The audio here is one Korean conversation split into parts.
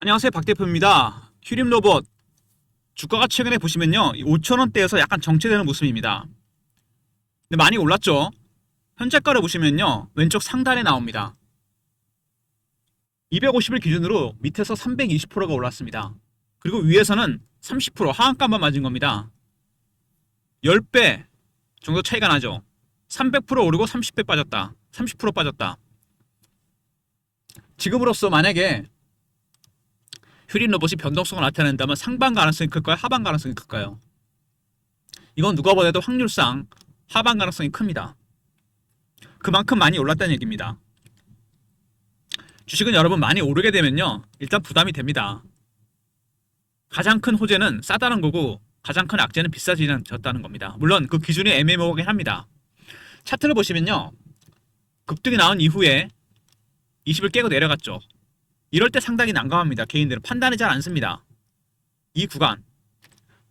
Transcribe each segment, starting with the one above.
안녕하세요 박 대표입니다. 휴림 로봇 주가가 최근에 보시면요 5천원대에서 약간 정체되는 모습입니다. 근데 많이 올랐죠? 현재가를 보시면요 왼쪽 상단에 나옵니다. 250을 기준으로 밑에서 320%가 올랐습니다. 그리고 위에서는 30% 하한가만 맞은 겁니다. 10배 정도 차이가 나죠. 300% 오르고 30배 빠졌다. 30% 빠졌다. 지금으로서 만약에 휴린 로봇이 변동성을 나타낸다면 상반 가능성이 클까요? 하반 가능성이 클까요? 이건 누가 보더라도 확률상 하반 가능성이 큽니다. 그만큼 많이 올랐다는 얘기입니다. 주식은 여러분 많이 오르게 되면요. 일단 부담이 됩니다. 가장 큰 호재는 싸다는 거고 가장 큰 악재는 비싸지졌다는 겁니다. 물론 그 기준이 애매모호하긴 합니다. 차트를 보시면요. 급등이 나온 이후에 20을 깨고 내려갔죠. 이럴 때 상당히 난감합니다. 개인들은 판단이 잘안 씁니다. 이 구간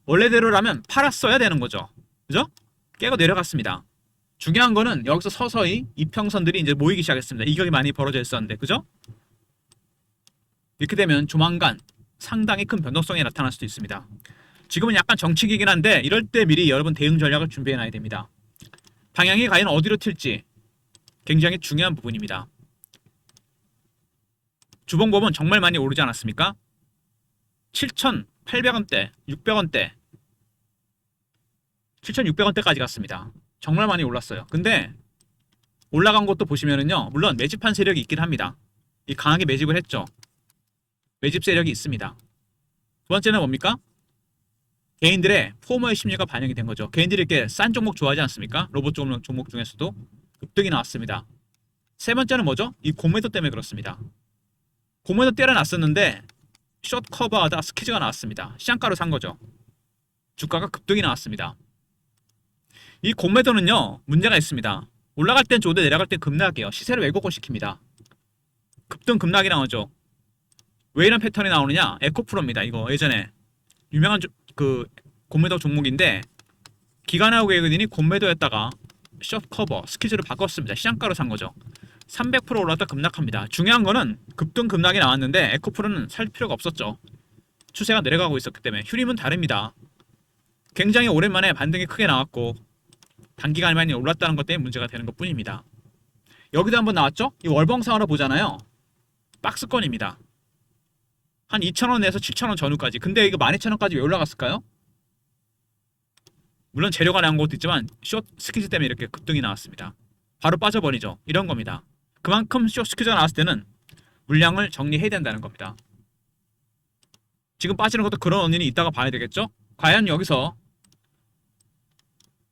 원래대로라면 팔았어야 되는 거죠. 그죠? 깨고 내려갔습니다. 중요한 거는 여기서 서서히 이평선들이 이제 모이기 시작했습니다. 이격이 많이 벌어져 있었는데, 그죠? 이렇게 되면 조만간 상당히 큰 변동성이 나타날 수도 있습니다. 지금은 약간 정치기긴 한데 이럴 때 미리 여러분 대응 전략을 준비해 놔야 됩니다. 방향이 과연 어디로 튈지 굉장히 중요한 부분입니다. 주봉법은 정말 많이 오르지 않았습니까? 7,800원대, 600원대, 7,600원대까지 갔습니다. 정말 많이 올랐어요. 근데 올라간 것도 보시면은요, 물론 매집한 세력이 있긴 합니다. 이 강하게 매집을 했죠. 매집 세력이 있습니다. 두 번째는 뭡니까? 개인들의 포머의 심리가 반영이 된 거죠. 개인들이 이렇게 싼 종목 좋아하지 않습니까? 로봇 종목, 중에서도 급등이 나왔습니다. 세 번째는 뭐죠? 이 고매도 때문에 그렇습니다. 고매도 때려놨었는데 숏 커버하다 스케즈가 나왔습니다. 시장가로 산 거죠. 주가가 급등이 나왔습니다. 이 공매도는요 문제가 있습니다. 올라갈 땐 좋은데 내려갈 땐 급락이에요. 시세를 왜곡을 시킵니다. 급등 급락이 나오죠. 왜 이런 패턴이 나오느냐? 에코프로입니다. 이거 예전에 유명한 조- 그 공매도 종목인데 기관하고 계획이니 공매도였다가 숏 커버 스키즈를 바꿨습니다. 시장가로 산 거죠. 300% 올랐다 급락합니다. 중요한 거는 급등 급락이 나왔는데 에코프로는 살 필요가 없었죠. 추세가 내려가고 있었기 때문에 휴림은 다릅니다. 굉장히 오랜만에 반등이 크게 나왔고 단기간에 많이 올랐다는 것 때문에 문제가 되는 것 뿐입니다. 여기도 한번 나왔죠? 이 월봉상으로 보잖아요. 박스권입니다. 한 2,000원 에서 7,000원 전후까지. 근데 이거 12,000원까지 왜 올라갔을까요? 물론 재료가 나온 것도 있지만 숏 스키즈 때문에 이렇게 급등이 나왔습니다. 바로 빠져버리죠. 이런 겁니다. 그만큼 숏 스키즈가 나왔을 때는 물량을 정리해야 된다는 겁니다. 지금 빠지는 것도 그런 원인이 있다가 봐야 되겠죠? 과연 여기서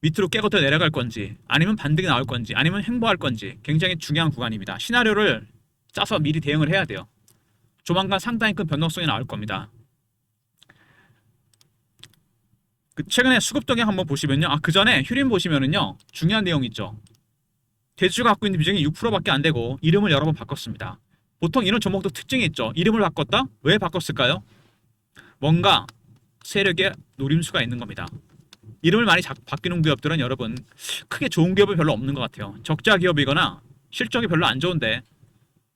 밑으로 깨고 더 내려갈 건지 아니면 반등이 나올 건지 아니면 횡보할 건지 굉장히 중요한 구간입니다. 시나리오를 짜서 미리 대응을 해야 돼요. 조만간 상당히 큰 변동성이 나올 겁니다. 그 최근에 수급 동향 한번 보시면요. 아, 그 전에 휴림 보시면은요. 중요한 내용 있죠. 대주가 갖고 있는 비중이 6%밖에 안 되고 이름을 여러 번 바꿨습니다. 보통 이런 종목도 특징이 있죠. 이름을 바꿨다? 왜 바꿨을까요? 뭔가 세력의 노림수가 있는 겁니다. 이름을 많이 자- 바뀌는 기업들은 여러분 크게 좋은 기업이 별로 없는 것 같아요. 적자 기업이거나 실적이 별로 안 좋은데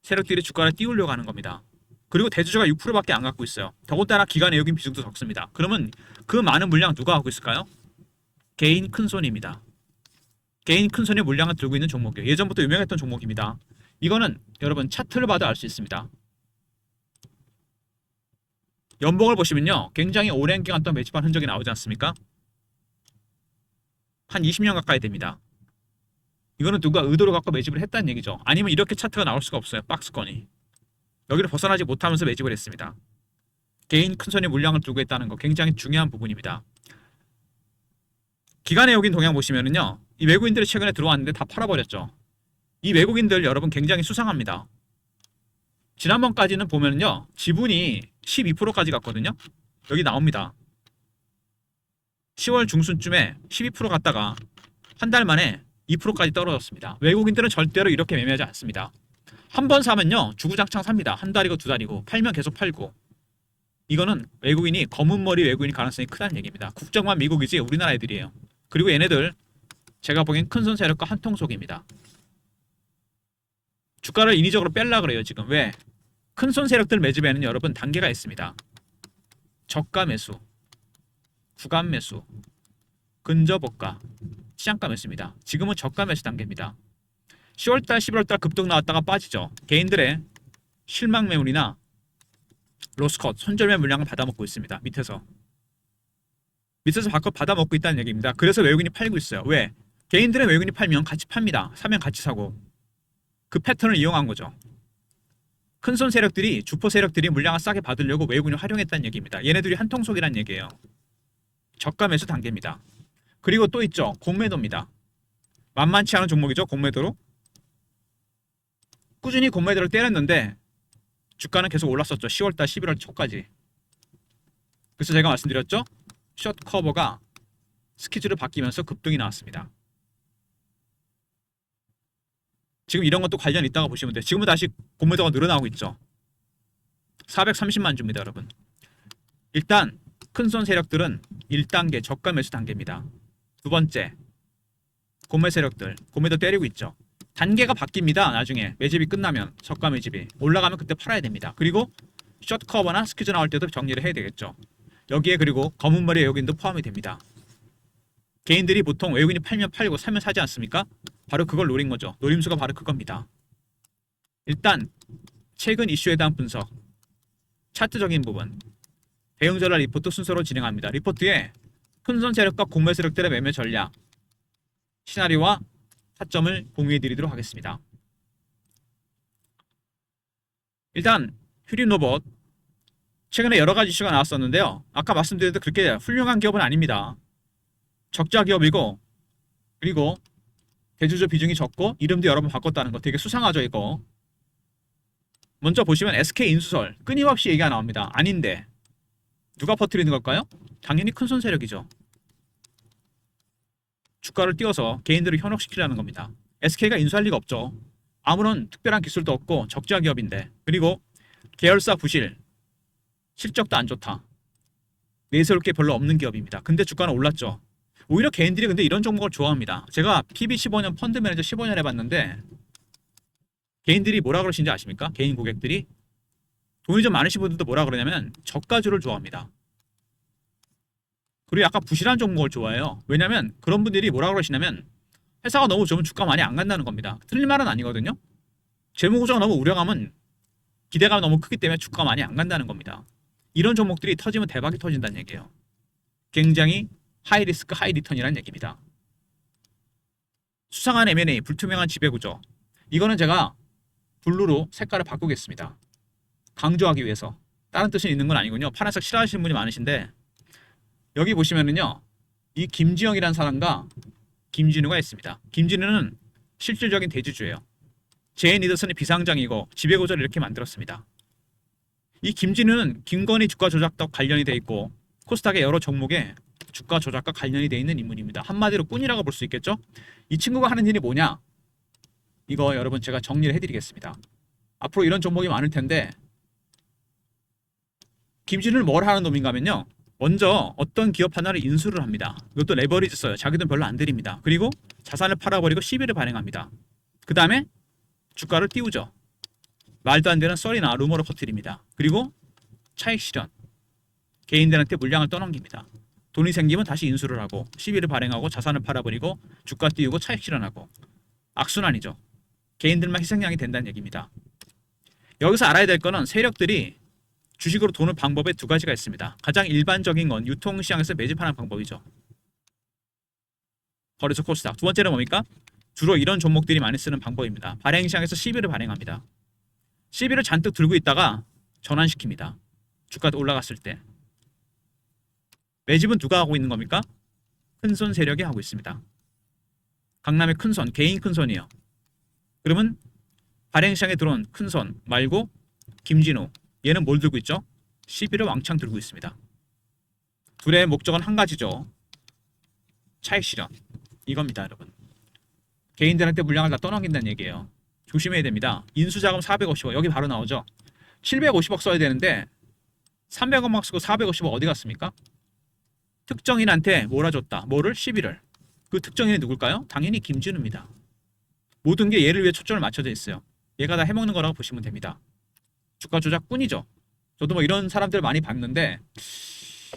세력들이 주가를 띄우려고 하는 겁니다. 그리고 대주주가 6%밖에 안 갖고 있어요. 더군다나 기관 외국인 비중도 적습니다. 그러면 그 많은 물량 누가 갖고 있을까요? 개인 큰손입니다. 개인 큰손이 물량을 들고 있는 종목이에요. 예전부터 유명했던 종목입니다. 이거는 여러분 차트를 봐도 알 수 있습니다. 연봉을 보시면요. 굉장히 오랜 기간 동안 매집한 흔적이 나오지 않습니까? 한 20년 가까이 됩니다. 이거는 누가 의도로 갖고 매집을 했다는 얘기죠. 아니면 이렇게 차트가 나올 수가 없어요. 박스권이. 여기를 벗어나지 못하면서 매집을 했습니다. 개인 큰손이 물량을 들고 있다는 거 굉장히 중요한 부분입니다. 기간의 여긴 동향 보시면은요. 이 외국인들이 최근에 들어왔는데 다 팔아버렸죠. 이 외국인들 여러분 굉장히 수상합니다. 지난번까지는 보면은요. 지분이 12%까지 갔거든요. 여기 나옵니다. 10월 중순쯤에 12% 갔다가 한 달 만에 2%까지 떨어졌습니다. 외국인들은 절대로 이렇게 매매하지 않습니다. 한 번 사면요 주구장창 삽니다. 한 달이고 두 달이고 팔면 계속 팔고 이거는 외국인이 검은 머리 외국인 가능성이 크다는 얘기입니다. 국적만 미국이지 우리나라 애들이에요. 그리고 얘네들 제가 보기엔 큰 손 세력과 한통속입니다. 주가를 인위적으로 뺄라 그래요 지금 왜? 큰 손 세력들 매집에는 여러분 단계가 있습니다. 저가 매수, 구간 매수, 근저보가, 시장가 매수입니다. 지금은 저가 매수 단계입니다. 10월달, 11월달 급등 나왔다가 빠지죠. 개인들의 실망 매물이나 로스컷, 손절매 물량을 받아먹고 있습니다. 밑에서. 밑에서 바꿔 받아먹고 있다는 얘기입니다. 그래서 외국인이 팔고 있어요. 왜? 개인들의 외국인이 팔면 같이 팝니다. 사면 같이 사고. 그 패턴을 이용한 거죠. 큰 손 세력들이 주포 세력들이 물량을 싸게 받으려고 외국인을 활용했다는 얘기입니다. 얘네들이 한통속이란 얘기예요. 저가 매수 단계입니다. 그리고 또 있죠. 공매도입니다. 만만치 않은 종목이죠. 공매도로. 꾸준히 공매도를 때렸는데 주가는 계속 올랐었죠. 10월달 11월 초까지. 그래서 제가 말씀드렸죠. 숏 커버가 스키즈를 바뀌면서 급등이 나왔습니다. 지금 이런 것도 관련 있다가 보시면 돼요. 지금은 다시 공매도가 늘어나고 있죠. 430만 주입니다, 여러분. 일단 큰손 세력들은 1단계 저가 매수 단계입니다. 두 번째 공매 세력들 공매도 때리고 있죠. 단계가 바뀝니다. 나중에 매집이 끝나면 저가 매집이 올라가면 그때 팔아야 됩니다. 그리고 숏 커버나 스퀴즈 나올 때도 정리를 해야 되겠죠. 여기에 그리고 검은 머리 외국인도 포함이 됩니다. 개인들이 보통 외국인이 팔면 팔고 사면 사지 않습니까? 바로 그걸 노린 거죠. 노림수가 바로 그겁니다. 일단 최근 이슈에 대한 분석, 차트적인 부분, 전략 리포트 순서로 진행합니다. 리포트에 큰손 세력과 공매 세력들의 매매 전략, 시나리오와 타점을 공유해 드리도록 하겠습니다. 일단 휴림 로봇 최근에 여러 가지 이슈가 나왔었는데요. 아까 말씀드렸듯 그렇게 훌륭한 기업은 아닙니다. 적자 기업이고 그리고 대주주 비중이 적고 이름도 여러 번 바꿨다는 거 되게 수상하죠 이거. 먼저 보시면 SK 인수설 끊임없이 얘기가 나옵니다. 아닌데 누가 퍼뜨리는 걸까요? 당연히 큰 손 세력이죠. 주가를 띄워서 개인들을 현혹시키려는 겁니다. SK가 인수할 리가 없죠. 아무런 특별한 기술도 없고 적자 기업인데 그리고 계열사 부실 실적도 안 좋다. 내세울 게 별로 없는 기업입니다. 근데 주가는 올랐죠. 오히려 개인들이 근데 이런 종목을 좋아합니다. 제가 PB15년 펀드 매니저 15년 해봤는데 개인들이 뭐라 그러시는지 아십니까? 개인 고객들이 돈이 좀 많으신 분들도 뭐라 그러냐면 저가주를 좋아합니다. 그리고 약간 부실한 종목을 좋아해요. 왜냐면 그런 분들이 뭐라 그러시냐면 회사가 너무 좋으면 주가 많이 안 간다는 겁니다. 틀린 말은 아니거든요. 재무 구조가 너무 우량하면 기대감이 너무 크기 때문에 주가가 많이 안 간다는 겁니다. 이런 종목들이 터지면 대박이 터진다는 얘기예요. 굉장히 하이 리스크 하이 리턴이라는 얘기입니다. 수상한 M&A, 불투명한 지배구조. 이거는 제가 블루로 색깔을 바꾸겠습니다. 강조하기 위해서. 다른 뜻이 있는 건 아니군요. 파란색 싫어하시는 분이 많으신데 여기 보시면은요. 이 김지영이라는 사람과 김진우가 있습니다. 김진우는 실질적인 대주주예요. 제인 니더슨의 비상장이고 지배구조를 이렇게 만들었습니다. 이 김진우는 김건희 주가 조작과 관련이 돼 있고 코스닥의 여러 종목에 주가 조작과 관련이 돼 있는 인물입니다. 한마디로 꾼이라고 볼 수 있겠죠? 이 친구가 하는 일이 뭐냐? 이거 여러분 제가 정리를 해드리겠습니다. 앞으로 이런 종목이 많을 텐데 김진우는 뭘 하는 놈인가면요. 먼저 어떤 기업 하나를 인수를 합니다. 이것도 레버리지 써요. 자기 돈 별로 안 들입니다. 그리고 자산을 팔아버리고 시비를 발행합니다. 그 다음에 주가를 띄우죠. 말도 안 되는 썰이나 루머를 퍼뜨립니다. 그리고 차익 실현. 개인들한테 물량을 떠넘깁니다. 돈이 생기면 다시 인수를 하고 시비를 발행하고 자산을 팔아버리고 주가 띄우고 차익 실현하고 악순환이죠. 개인들만 희생양이 된다는 얘기입니다. 여기서 알아야 될 거는 세력들이 주식으로 돈을 방법에 두 가지가 있습니다. 가장 일반적인 건 유통시장에서 매집하는 방법이죠. 거래소 코스닥. 두 번째는 뭡니까? 주로 이런 종목들이 많이 쓰는 방법입니다. 발행시장에서 시비를 발행합니다. 시비를 잔뜩 들고 있다가 전환시킵니다. 주가 올라갔을 때. 매집은 누가 하고 있는 겁니까? 큰손 세력이 하고 있습니다. 강남의 큰손, 개인 큰손이요. 그러면 발행시장에 들어온 큰손 말고 김진우, 얘는 뭘 들고 있죠? 시비를 왕창 들고 있습니다. 둘의 목적은 한 가지죠. 차익 실현. 이겁니다, 여러분. 개인들한테 물량을 다 떠넘긴다는 얘기예요. 조심해야 됩니다. 인수자금 450억 여기 바로 나오죠. 750억 써야 되는데 300억만 쓰고 450억 어디 갔습니까? 특정인한테 몰아줬다. 뭐를? 시비를. 그 특정인이 누굴까요? 당연히 김진우입니다. 모든 게 얘를 위해 초점을 맞춰져 있어요. 얘가 다 해먹는 거라고 보시면 됩니다. 주가 조작뿐이죠. 저도 뭐 이런 사람들 많이 봤는데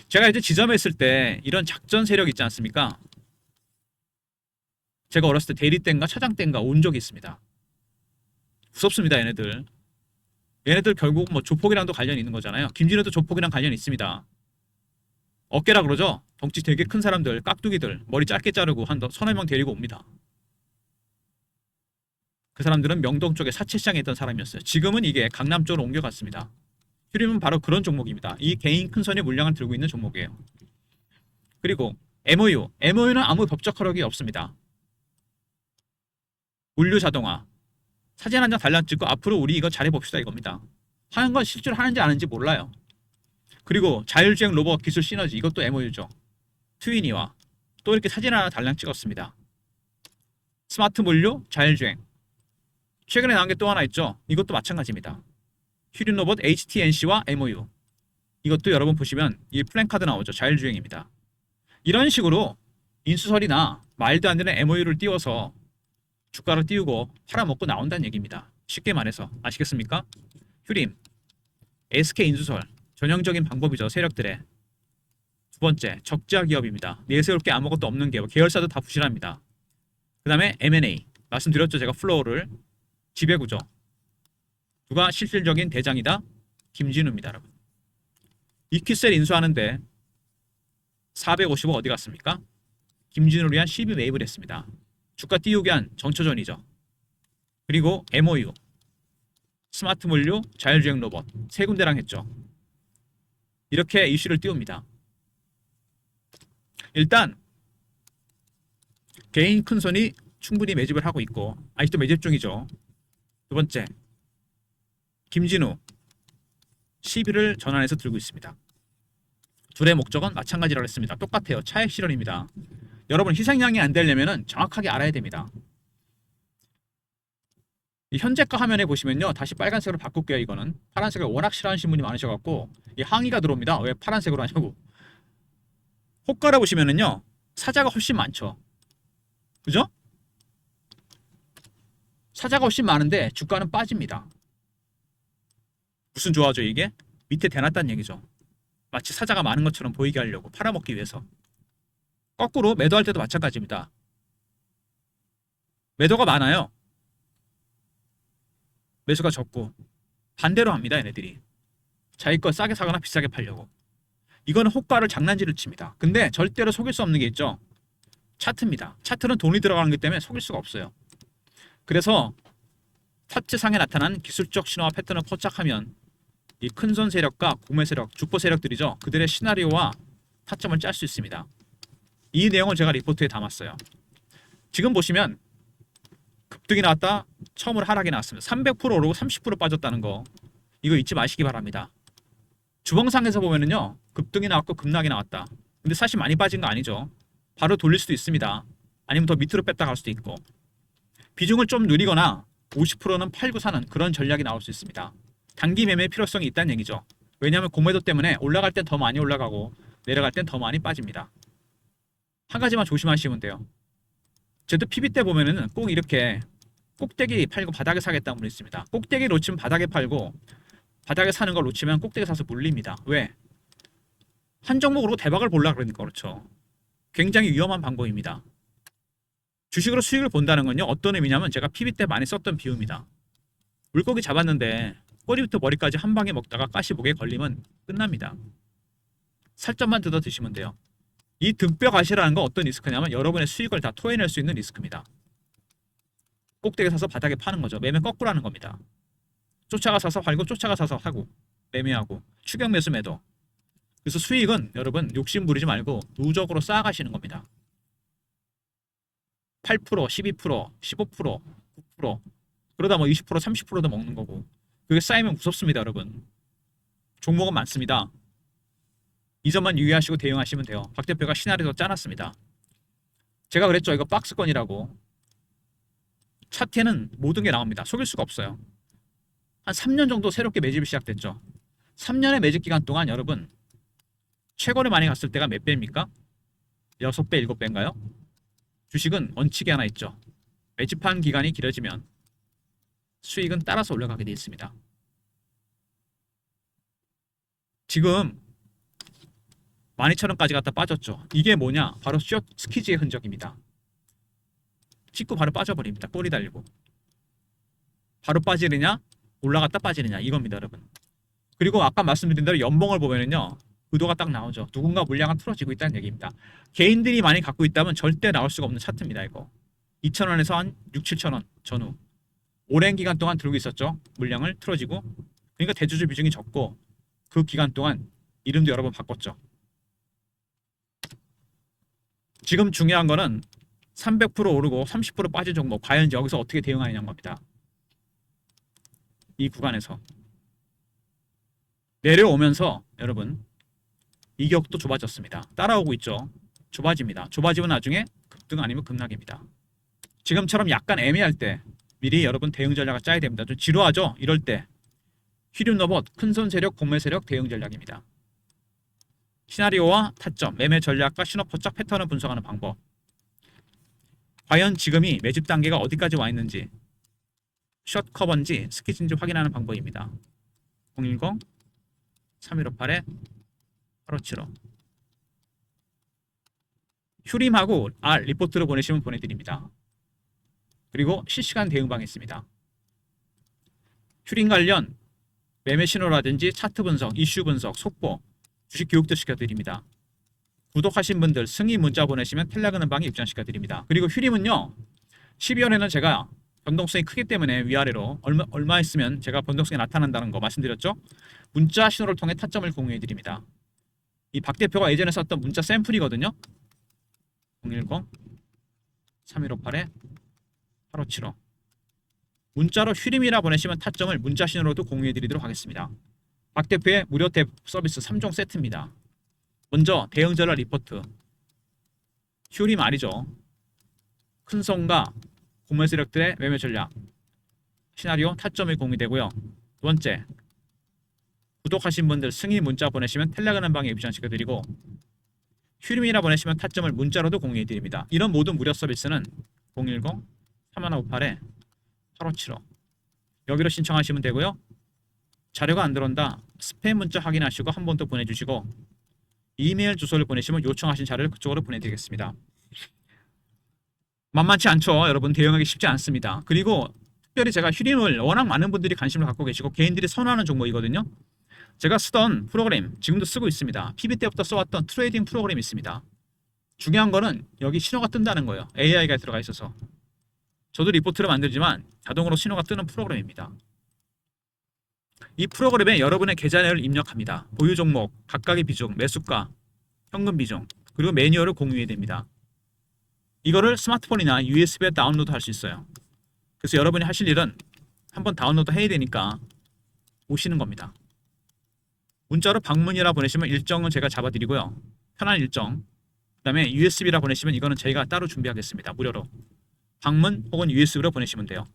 제가 이제 지점했을 때 이런 작전 세력 있지 않습니까? 제가 어렸을 때 대리 땐가 차장 땐가 온 적이 있습니다. 무섭습니다, 얘네들. 얘네들 결국 뭐 조폭이랑도 관련이 있는 거잖아요. 김진우도 조폭이랑 관련이 있습니다. 어깨라 그러죠? 덩치 되게 큰 사람들, 깍두기들, 머리 짧게 자르고 한 서너 명 데리고 옵니다. 그 사람들은 명동 쪽에 사채 시장에 있던 사람이었어요. 지금은 이게 강남 쪽으로 옮겨갔습니다. 휴림은 바로 그런 종목입니다. 이 개인 큰 손이 물량을 들고 있는 종목이에요. 그리고 MOU, MOU는 아무 법적 허락이 없습니다. 물류 자동화, 사진 한 장 달랑 찍고 앞으로 우리 이거 잘해봅시다 이겁니다. 하는 건 실제로 하는지 안 하는지 몰라요. 그리고 자율주행 로봇 기술 시너지 이것도 MOU죠. 트위니와 또 이렇게 사진 하나 달랑 찍었습니다. 스마트 물류, 자율주행. 최근에 나온 게 또 하나 있죠. 이것도 마찬가지입니다. 휴린 로봇 HTNC와 MOU. 이것도 여러분 보시면 이 플랜카드 나오죠. 자율주행입니다. 이런 식으로 인수설이나 말도 안 되는 MOU를 띄워서 주가를 띄우고 팔아먹고 나온다는 얘기입니다. 쉽게 말해서 아시겠습니까? 휴림, SK 인수설 전형적인 방법이죠. 세력들의 두 번째 적자 기업입니다. 내세울 게 아무것도 없는 기업, 계열사도 다 부실합니다. 그 다음에 M&A 말씀드렸죠. 제가 플로우를 지배구조 누가 실질적인 대장이다? 김진우입니다, 여러분. 이퀴셀 인수하는데 450억 어디 갔습니까? 김진우를 위한 12 매입을 했습니다. 주가 띄우게 한 정처전이죠. 그리고 MOU, 스마트 물류, 자율주행 로봇 세 군데랑 했죠. 이렇게 이슈를 띄웁니다. 일단 개인 큰 손이 충분히 매집을 하고 있고 아직도 매집 중이죠. 두 번째, 김진우 시비를 전환해서 들고 있습니다. 둘의 목적은 마찬가지라고 했습니다. 똑같아요. 차액 실현입니다. 여러분 희생양이 안 되려면 정확하게 알아야 됩니다. 이 현재가 화면에 보시면요. 다시 빨간색으로 바꿀게요. 이거는 파란색을 워낙 싫어하시는 분이 많으셔갖고 이 항의가 들어옵니다. 왜 파란색으로 하냐고. 호가를 보시면은요. 사자가 훨씬 많죠. 그죠? 사자가 훨씬 많은데 주가는 빠집니다. 무슨 조화죠 이게? 밑에 대놨다는 얘기죠. 마치 사자가 많은 것처럼 보이게 하려고 팔아먹기 위해서. 거꾸로 매도할 때도 마찬가지입니다. 매도가 많아요. 매수가 적고 반대로 합니다. 얘네들이. 자기 거 싸게 사거나 비싸게 팔려고. 이거는 호가를 장난질을 칩니다. 근데 절대로 속일 수 없는 게 있죠. 차트입니다. 차트는 돈이 들어가는 것 때문에 속일 수가 없어요. 그래서 차트상에 나타난 기술적 신호와 패턴을 포착하면 이 큰손 세력과 공매 세력, 주포 세력들이죠. 그들의 시나리오와 타점을 짤 수 있습니다. 이 내용을 제가 리포트에 담았어요. 지금 보시면 급등이 나왔다 처음으로 하락이 나왔습니다. 300% 오르고 30% 빠졌다는 거 이거 잊지 마시기 바랍니다. 주봉상에서 보면은요 급등이 나왔고 급락이 나왔다. 근데 사실 많이 빠진 거 아니죠. 바로 돌릴 수도 있습니다. 아니면 더 밑으로 뺐다 갈 수도 있고 비중을 좀 누리거나 50%는 팔고 사는 그런 전략이 나올 수 있습니다. 단기 매매 필요성이 있다는 얘기죠. 왜냐하면 공매도 때문에 올라갈 땐 더 많이 올라가고 내려갈 땐 더 많이 빠집니다. 한 가지만 조심하시면 돼요. 저도 PB 때 보면은 꼭 이렇게 꼭대기 팔고 바닥에 사겠다는 분이 있습니다. 꼭대기 놓치면 바닥에 팔고 바닥에 사는 걸 놓치면 꼭대기 사서 물립니다. 왜? 한 종목으로 대박을 볼라 그러니까 그렇죠. 굉장히 위험한 방법입니다. 주식으로 수익을 본다는 건요. 어떤 의미냐면 제가 PB 때 많이 썼던 비유입니다. 물고기 잡았는데 꼬리부터 머리까지 한 방에 먹다가 가시목에 걸리면 끝납니다. 살점만 뜯어 드시면 돼요. 이 등뼈 가시라는 건 어떤 리스크냐면 여러분의 수익을 다 토해낼 수 있는 리스크입니다. 꼭대기 사서 바닥에 파는 거죠. 매매 거꾸로 하는 겁니다. 쫓아가 사서 팔고 쫓아가 사서 사고 매매하고 추격 매수 매도. 그래서 수익은 여러분 욕심 부리지 말고 누적으로 쌓아가시는 겁니다. 8%, 12%, 15%, 9% 그러다 뭐 20%, 30%도 먹는 거고 그게 쌓이면 무섭습니다, 여러분. 종목은 많습니다. 이 점만 유의하시고 대응하시면 돼요. 박 대표가 시나리오 짜놨습니다. 제가 그랬죠. 이거 박스권이라고. 차트에는 모든 게 나옵니다. 속일 수가 없어요. 한 3년 정도 새롭게 매집이 시작됐죠. 3년의 매집 기간 동안 여러분 최고로 많이 갔을 때가 몇 배입니까? 6배, 7배인가요? 주식은 원칙이 하나 있죠. 매집한 기간이 길어지면 수익은 따라서 올라가게 되어 있습니다. 지금 12,000원까지 갔다 빠졌죠. 이게 뭐냐? 바로 숏 스키즈의 흔적입니다. 찍고 바로 빠져버립니다. 꼬리 달리고. 바로 빠지느냐? 올라갔다 빠지느냐? 이겁니다, 여러분. 그리고 아까 말씀드린 대로 연봉을 보면은요. 의도가 딱 나오죠. 누군가 물량은 틀어지고 있다는 얘기입니다. 개인들이 많이 갖고 있다면 절대 나올 수가 없는 차트입니다, 이거. 2,000원에서 한 6, 7,000원 전후. 오랜 기간 동안 들고 있었죠. 물량을 틀어지고. 그러니까 대주주 비중이 적고 그 기간 동안 이름도 여러 번 바꿨죠. 지금 중요한 거는 300% 오르고 30% 빠진 종목 과연 여기서 어떻게 대응하느냐는 겁니다. 이 구간에서 내려오면서 여러분 이격도 좁아졌습니다. 따라오고 있죠. 좁아집니다. 좁아지면 나중에 급등 아니면 급락입니다. 지금처럼 약간 애매할 때 미리 여러분 대응 전략을 짜야 됩니다. 좀 지루하죠? 이럴 때 휘륜 로봇 큰손 세력 공매 세력 대응 전략입니다. 시나리오와 타점, 매매 전략과 신호 포착 패턴을 분석하는 방법. 과연 지금이 매집 단계가 어디까지 와 있는지 숏 커버인지 스키즈인지 확인하는 방법입니다. 010 3158에 8575 휴림하고 R 리포트로 보내시면 보내드립니다. 그리고 실시간 대응방 있습니다. 휴림 관련 매매 신호라든지 차트 분석, 이슈 분석, 속보, 주식 교육도 시켜드립니다. 구독하신 분들 승희 문자 보내시면 텔레그램 방에 입장시켜 드립니다. 그리고 휴림은요. 12월에는 제가 변동성이 크기 때문에 위아래로 얼마, 얼마 있으면 제가 변동성이 나타난다는 거 말씀드렸죠. 문자 신호를 통해 타점을 공유해 드립니다. 이 박 대표가 예전에 썼던 문자 샘플이거든요. 010 3158에 8575 문자로 휴림이라 보내시면 타점을 문자 신호로도 공유해 드리도록 하겠습니다. 박 대표의 무료 대 서비스 3종 세트입니다. 먼저 대응 전략 리포트. 휴림 아니죠. 큰 손과 공매 세력들의 매매 전략. 시나리오 타점이 공유되고요. 두 번째. 구독하신 분들 승인 문자 보내시면 텔레그램 방에 입장시켜 드리고 휴림이라 보내시면 타점을 문자로도 공유해 드립니다. 이런 모든 무료 서비스는 010 3158에 8575 여기로 신청하시면 되고요. 자료가 안 들어온다. 스팸 문자 확인하시고 한 번 더 보내주시고 이메일 주소를 보내시면 요청하신 자료를 그쪽으로 보내드리겠습니다. 만만치 않죠. 여러분 대응하기 쉽지 않습니다. 그리고 특별히 제가 휴림을 워낙 많은 분들이 관심을 갖고 계시고 개인들이 선호하는 종목이거든요. 제가 쓰던 프로그램 지금도 쓰고 있습니다. PB 때부터 써왔던 트레이딩 프로그램이 있습니다. 중요한 거는 여기 신호가 뜬다는 거예요. AI가 들어가 있어서. 저도 리포트를 만들지만 자동으로 신호가 뜨는 프로그램입니다. 이 프로그램에 여러분의 계좌내를 입력합니다. 보유 종목, 각각의 비중, 매수가, 현금 비중, 그리고 매뉴얼을 공유해야 됩니다. 이거를 스마트폰이나 USB에 다운로드 할 수 있어요. 그래서 여러분이 하실 일은 한번 다운로드 해야 되니까 오시는 겁니다. 문자로 방문이라 보내시면 일정은 제가 잡아드리고요. 편한 일정. 그 다음에 USB라 보내시면 이거는 저희가 따로 준비하겠습니다. 무료로. 방문 혹은 USB로 보내시면 돼요.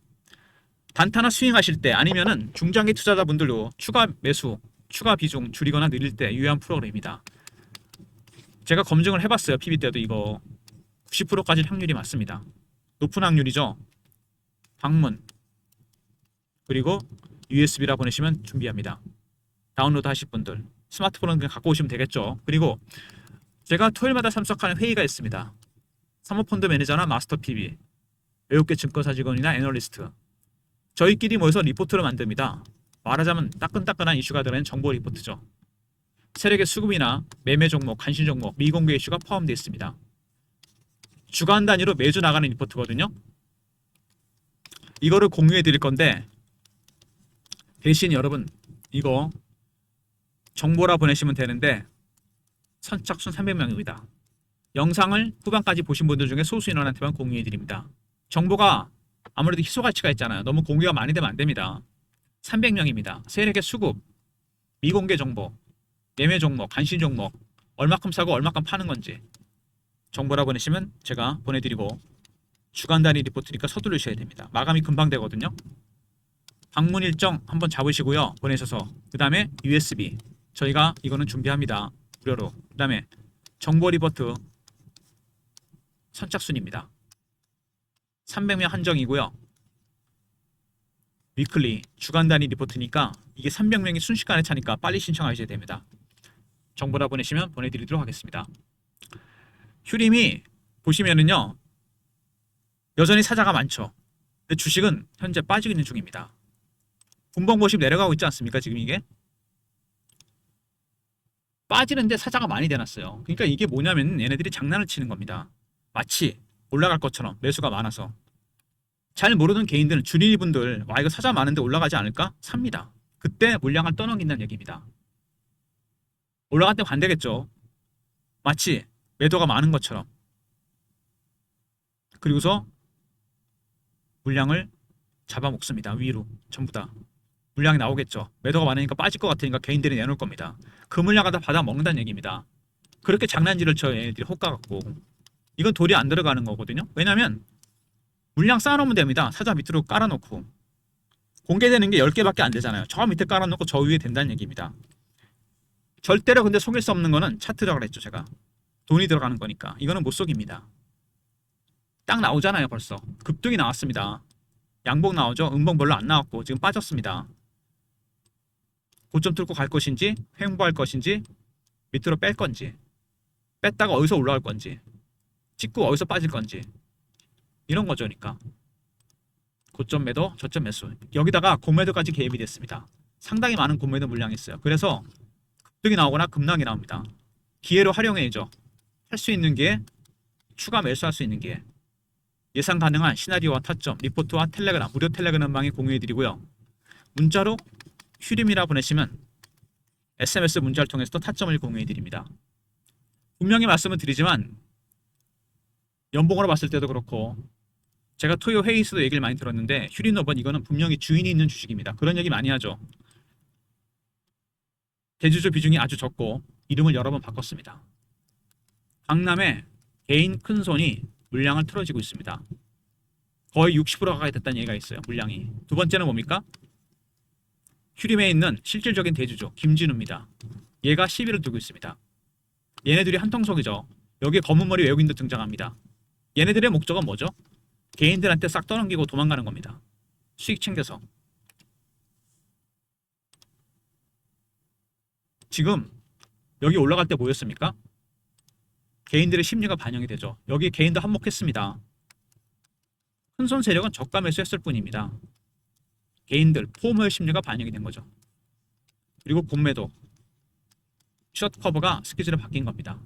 단타나 스윙하실 때 아니면은 중장기 투자자분들도 추가 매수, 추가 비중 줄이거나 늘릴 때 유효한 프로그램입니다. 제가 검증을 해봤어요. PB 때도 이거 90%까지 확률이 맞습니다. 높은 확률이죠. 방문 그리고 USB라 보내시면 준비합니다. 다운로드 하실 분들 스마트폰은 그냥 갖고 오시면 되겠죠. 그리고 제가 토요일마다 참석하는 회의가 있습니다. 사모펀드 매니저나 마스터 PB, 외국계 증권사 직원이나 애널리스트 저희끼리 모여서 리포트를 만듭니다. 말하자면 따끈따끈한 이슈가 들어있는 정보 리포트죠. 세력의 수급이나 매매 종목, 관심 종목, 미공개 이슈가 포함되어 있습니다. 주간 단위로 매주 나가는 리포트거든요. 이거를 공유해 드릴 건데 대신 여러분 이거 정보라 보내시면 되는데 선착순 300명입니다. 영상을 후반까지 보신 분들 중에 소수 인원한테만 공유해 드립니다. 정보가 아무래도 희소 가치가 있잖아요. 너무 공개가 많이 되면 안 됩니다. 300명입니다. 세력의 수급, 미공개 정보, 매매 종목, 관심 종목, 얼마큼 사고 얼마큼 파는 건지 정보라 보내시면 제가 보내드리고 주간 단위 리포트니까 서두르셔야 됩니다. 마감이 금방 되거든요. 방문 일정 한번 잡으시고요. 보내셔서 그 다음에 USB 저희가 이거는 준비합니다. 무료로. 그 다음에 정보 리포트 선착순입니다. 300명 한정이고요. 위클리 주간 단위 리포트니까 이게 300명이 순식간에 차니까 빨리 신청하셔야 됩니다. 정보라 보내시면 보내드리도록 하겠습니다. 휴림이 보시면은요 여전히 사자가 많죠. 근데 주식은 현재 빠지고 있는 중입니다. 분봉 보시 내려가고 있지 않습니까? 지금 이게 빠지는데 사자가 많이 되놨어요. 그러니까 이게 뭐냐면 얘네들이 장난을 치는 겁니다. 마치 올라갈 것처럼 매수가 많아서 잘 모르는 개인들은 주린이분들 와 이거 사자 많은데 올라가지 않을까 삽니다. 그때 물량을 떠넘긴다는 얘기입니다. 올라갈 때 반대겠죠. 마치 매도가 많은 것처럼. 그리고서 물량을 잡아먹습니다. 위로 전부 다. 물량이 나오겠죠. 매도가 많으니까 빠질 것 같으니까 개인들이 내놓을 겁니다. 그 물량을 다 받아 먹는다는 얘기입니다. 그렇게 장난질을 쳐요. 얘네들이 호가 갖고. 이건 돌이 안 들어가는 거거든요. 왜냐면 물량 쌓아놓으면 됩니다. 사자 밑으로 깔아놓고. 공개되는 게 10개밖에 안 되잖아요. 저 밑에 깔아놓고 저 위에 된다는 얘기입니다. 절대로 근데 속일 수 없는 거는 차트라 그랬죠. 제가. 돈이 들어가는 거니까. 이거는 못 속입니다. 딱 나오잖아요. 벌써. 급등이 나왔습니다. 양봉 나오죠. 음봉 별로 안 나왔고 지금 빠졌습니다. 고점 뚫고 갈 것인지 횡보할 것인지 밑으로 뺄 건지 뺐다가 어디서 올라갈 건지 찍고 어디서 빠질 건지 이런 거죠 그러니까. 고점 매도 저점 매수. 여기다가 공매도까지 개입이 됐습니다. 상당히 많은 공매도 물량이 있어요. 그래서 급등이 나오거나 급락이 나옵니다. 기회로 활용해야죠. 할 수 있는 게 추가 매수할 수 있는 게. 예상 가능한 시나리오와 타점 리포트와 텔레그램 무료 텔레그램방에 공유해 드리고요. 문자로 휴림이라 보내시면 SMS 문자를 통해서도 타점을 공유해 드립니다. 분명히 말씀을 드리지만 연봉으로 봤을 때도 그렇고 제가 토요 회의에서도 얘기를 많이 들었는데 휴린노번 이거는 분명히 주인이 있는 주식입니다. 그런 얘기 많이 하죠. 대주주 비중이 아주 적고 이름을 여러 번 바꿨습니다. 강남에 개인 큰 손이 물량을 틀어지고 있습니다. 거의 60% 가까이 됐다는 얘기가 있어요. 물량이. 두 번째는 뭡니까? 휴림에 있는 실질적인 대주주 김진우입니다. 얘가 시비를 두고 있습니다. 얘네들이 한통속이죠. 여기에 검은 머리 외국인도 등장합니다. 얘네들의 목적은 뭐죠? 개인들한테 싹 떠넘기고 도망가는 겁니다. 수익 챙겨서. 지금 여기 올라갈 때 뭐였습니까? 개인들의 심리가 반영이 되죠. 여기 개인도 한몫했습니다. 큰 손 세력은 저가 매수했을 뿐입니다. 개인들 포멀 심리가 반영이 된 거죠. 그리고 본매도 숏 커버가 스케줄에 바뀐 겁니다.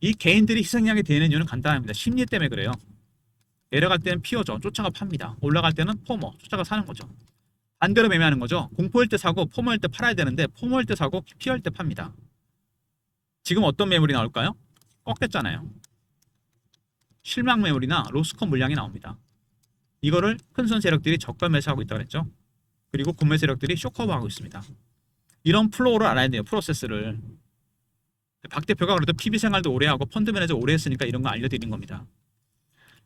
이 개인들이 희생양이 되는 이유는 간단합니다. 심리 때문에 그래요. 내려갈 때는 피어죠. 쫓아가 팝니다. 올라갈 때는 포머, 쫓아가 사는 거죠. 반대로 매매하는 거죠. 공포일 때 사고 포머일 때 팔아야 되는데 포머일 때 사고 피어일 때 팝니다. 지금 어떤 매물이 나올까요? 꺾였잖아요. 실망 매물이나 로스컷 물량이 나옵니다. 이거를 큰손 세력들이 저가 매수하고 있다고 했죠. 그리고 구매 세력들이 쇼커버하고 있습니다. 이런 플로우를 알아야 돼요. 프로세스를. 박 대표가 그래도 PB 생활도 오래 하고 펀드 매니저 오래 했으니까 이런 거 알려드린 겁니다.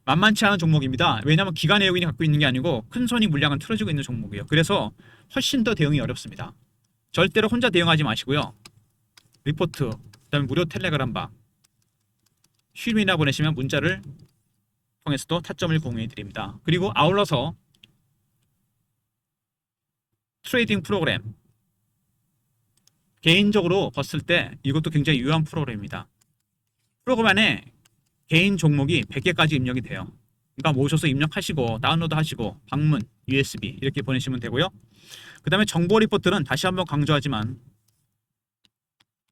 만만치 않은 종목입니다. 왜냐하면 기관 외국인이 갖고 있는 게 아니고 큰 손이 물량을 틀어지고 있는 종목이에요. 그래서 훨씬 더 대응이 어렵습니다. 절대로 혼자 대응하지 마시고요. 리포트, 그다음에 무료 텔레그램방, 휴림이나 보내시면 문자를 통해서도 타점을 공유해 드립니다. 그리고 아울러서 트레이딩 프로그램 개인적으로 봤을 때 이것도 굉장히 유효한 프로그램입니다. 프로그램 안에 개인 종목이 100개까지 입력이 돼요. 그러니까 모셔서 입력하시고 다운로드 하시고 방문, USB 이렇게 보내시면 되고요. 그 다음에 정보 리포트는 다시 한번 강조하지만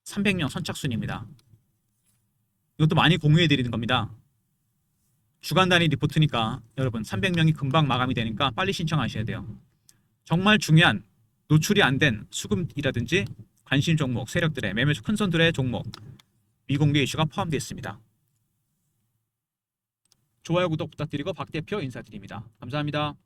300명 선착순입니다. 이것도 많이 공유해 드리는 겁니다. 주간 단위 리포트니까 여러분 300명이 금방 마감이 되니까 빨리 신청하셔야 돼요. 정말 중요한 노출이 안 된 수급이라든지 관심 종목, 세력들의 매매주 큰 손들의 종목 미공개 이슈가 포함되어 있습니다. 좋아요, 구독 부탁드리고 박 대표 인사드립니다. 감사합니다.